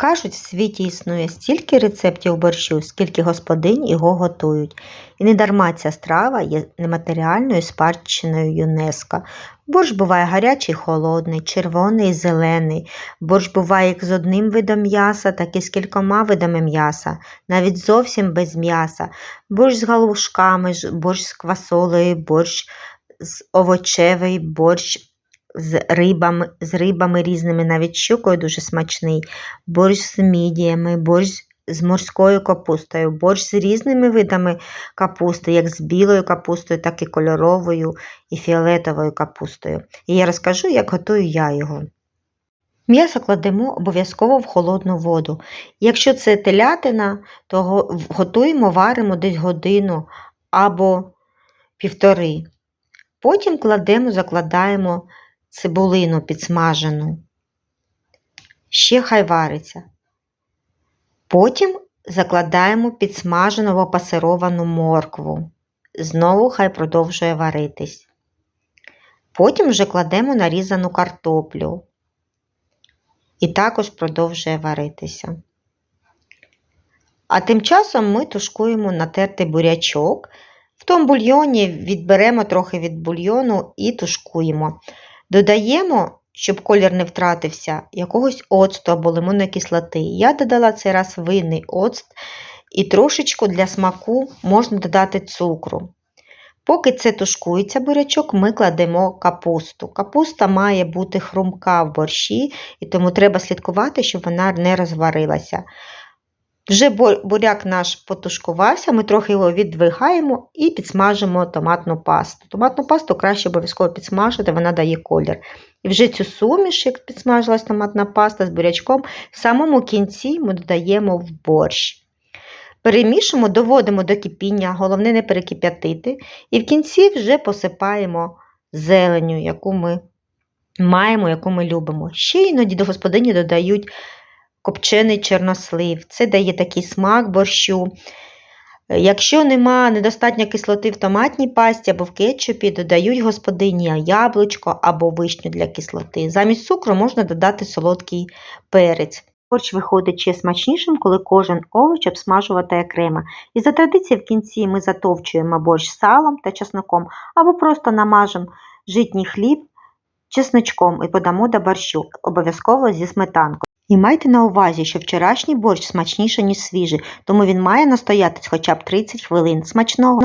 Кажуть, в світі існує стільки рецептів борщу, скільки господинь його готують. І не дарма ця страва є нематеріальною спадщиною ЮНЕСКО. Борщ буває гарячий, холодний, червоний і зелений. Борщ буває як з одним видом м'яса, так і з кількома видами м'яса, навіть зовсім без м'яса. Борщ з галушками, борщ з квасолею, борщ з овочевий, борщ з рибами, з рибами різними, навіть щукою дуже смачний, борщ з мідіями, борщ з морською капустою, борщ з різними видами капусти, як з білою капустою, так і кольоровою і фіолетовою капустою. І я розкажу, як готую я його. М'ясо кладемо обов'язково в холодну воду. Якщо це телятина, то готуємо, варимо десь годину або півтори. Потім кладемо, закладаємо цибулину підсмажену. Ще хай вариться. Потім закладаємо підсмажену пасировану моркву. Знову хай продовжує варитись. Потім вже кладемо нарізану картоплю. І також продовжує варитися. А тим часом ми тушкуємо натертий бурячок. В тому бульйоні відберемо трохи від бульйону і тушкуємо. Додаємо, щоб колір не втратився, якогось оцту або лимонної кислоти. Я додала цей раз винний оцт і трошечку для смаку можна додати цукру. Поки це тушкується бурячок, ми кладемо капусту. Капуста має бути хрумка в борщі, і тому треба слідкувати, щоб вона не розварилася. Вже буряк наш потушкувався, ми трохи його віддвигаємо і підсмажимо томатну пасту. Томатну пасту краще обов'язково підсмажити, вона дає колір. І вже цю суміш, як підсмажилась томатна паста з бурячком, в самому кінці ми додаємо в борщ. Перемішуємо, доводимо до кипіння, головне не перекип'ятити. І в кінці вже посипаємо зеленю, яку ми маємо, яку ми любимо. Ще іноді до господині додають копчений чорнослив. Це дає такий смак борщу. Е, Якщо нема недостатньо кислоти в томатній пасті або в кетчупі, додають господині яблучко або вишню для кислоти. Замість цукру можна додати солодкий перець. Борщ виходить ще смачнішим, коли кожен овоч обсмажувати окремо. І за традицією в кінці ми затовчуємо борщ салом та чесноком або просто намажемо житній хліб чесночком і подамо до борщу, обов'язково зі сметанкою. І майте на увазі, що вчорашній борщ смачніше, ніж свіжий, тому він має настоятись хоча б 30 хвилин. Смачного!